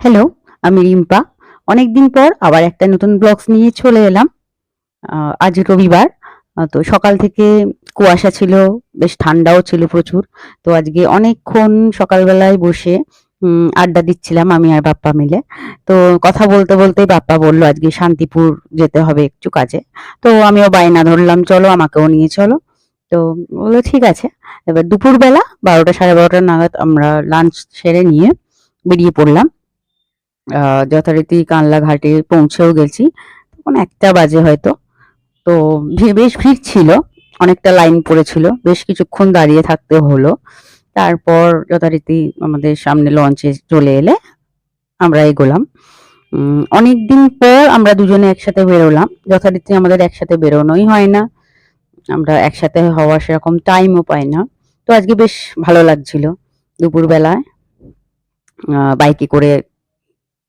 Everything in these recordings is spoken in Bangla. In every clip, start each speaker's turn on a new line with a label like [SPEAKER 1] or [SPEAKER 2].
[SPEAKER 1] হ্যালো আমি রিম্পা। অনেকদিন পর আবার একটা নতুন ব্লগস নিয়ে চলে এলাম। আজ রবিবার তো সকাল থেকে কুয়াশা ছিল, বেশ ঠান্ডাও ছিল প্রচুর। তো আজকে অনেকক্ষণ সকালবেলায় বসে আড্ডা দিচ্ছিলাম আমি আর বাপ্পা মিলে। তো কথা বলতে বলতে বাপ্পা বলল, আজকে শান্তিপুর যেতে হবে একটু কাজে। তো আমিও বায়না ধরলাম, চলো আমাকেও নিয়ে চলো। তো বলল, ঠিক আছে। এবার দুপুরবেলা বারোটা সাড়ে বারোটা নাগাদ আমরা লাঞ্চ সেরে নিয়ে বেরিয়ে পড়লাম। যথারীতি কানলা ঘাটে পৌঁছেও গেছি। তখন একটা বাজে হয়তো। তো বেশ ভিড় ছিল, অনেকটা লাইন পড়েছিল, বেশ কিছুক্ষণ দাঁড়িয়ে থাকতে হলো। তারপর যথারীতি আমাদের সামনে লঞ্চে চলে এলে আমরা এগোলাম অনেক দিন পর আমরা দুজনে একসাথে বেরোলাম। যথারীতি আমাদের একসাথে বেরোনোই হয় না। আমরা একসাথে হওয়ার সেরকম টাইমও পাই না। তো আজকে বেশ ভালো লাগছিল। দুপুরবেলায় বাইকে করে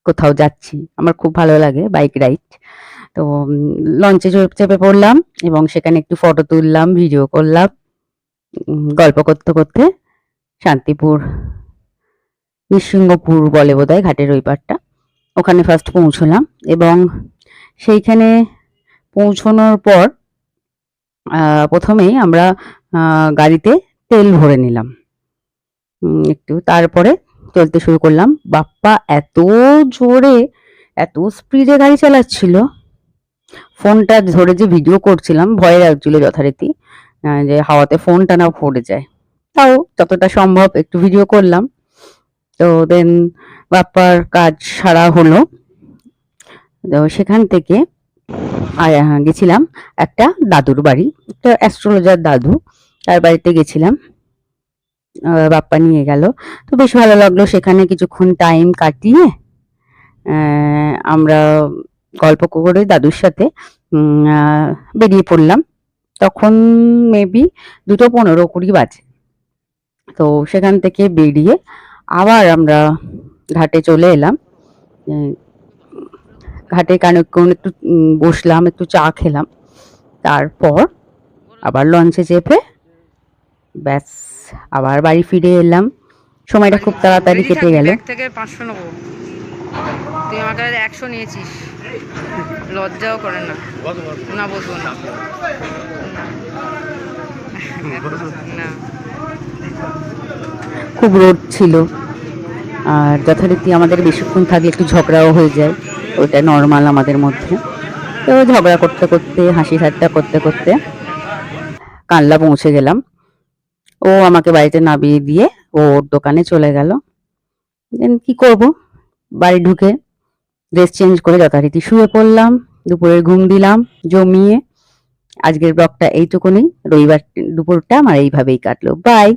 [SPEAKER 1] কোথাও যাচ্ছি। আমার খুব ভালো লাগে বাইক রাইড। তো লঞ্চে চেপে পড়লাম এবং সেখানে একটু ফটো তুললাম ভিডিও করলাম গল্প করতে করতে শান্তিপুর নৃসিংহপুর বলে বোধহয় ঘাটের ওই পারটা ওখানে ফার্স্ট পৌঁছলাম এবং সেইখানে পৌঁছানোর পর প্রথমেই আমরা গাড়িতে তেল ভরে নিলাম। একটু তারপরে চলতে শুরু করলাম। বাপ্পা এত জোরে, এত স্পিডে গাড়ি চালাচ্ছিল। ফোনটা ধরে যে ভিডিও করছিলাম, ভয় লাগছিল যথারীতি যে হাওয়াতে ফোনটা না পড়ে যায়। তাও যতটা সম্ভব একটু ভিডিও করলাম। তো দেন বাপ্পার কাজ সারা হলো। তো সেখান থেকে গেছিলাম একটা দাদুর বাড়ি। একটা অ্যাস্ট্রোলজার দাদু, তার বাড়িতে গেছিলাম। বাপ্পা নিয়ে গেল। তো বেশ ভালো লাগল সেখানে কিছুক্ষণ টাইম কাটিয়ে। আমরা গল্প করে দাদুর সাথে বেরিয়ে পড়লাম। তখন মেবি দুটো পনেরো কুড়ি বাজে। তো সেখান থেকে বেরিয়ে আবার আমরা ঘাটে চলে এলাম। ঘাটে কানেকক্ষণ একটু বসলাম, একটু চা খেলাম। তারপর আবার লঞ্চে চেপে ব্যাস। আবার বাড়ি ফিরে এলাম। সময়টা খুব তাড়াতাড়ি কেটে গেল।
[SPEAKER 2] থেকে পাঁচশো নেব। তুই আমার কাছে একশো নিয়েছিস। লজ্জাও করে না। না বসবো না। না।
[SPEAKER 1] খুব রোদ ছিল। আর যথারীতি আমাদের বেশিক্ষণ থাকলে একটু ঝগড়াও হয়ে যায়। ওটা নর্মাল আমাদের মধ্যে। তো ঝগড়া করতে করতে হাসি ঠাট্টা করতে করতে কানলা পৌঁছে গেলাম। ও আমাকে বাড়িতে নামিয়ে দিয়ে ও ওর দোকানে চলে গেল। দেন কি করব? বাড়ি ঢুকে ড্রেস চেঞ্জ করে যথারীতি শুয়ে পড়লাম, দুপুরের ঘুম দিলাম, জমিয়ে। আজকের ব্লগটা এইটুকুনি। রবিবার দুপুরটা আমার এইভাবেই কাটলো। বাই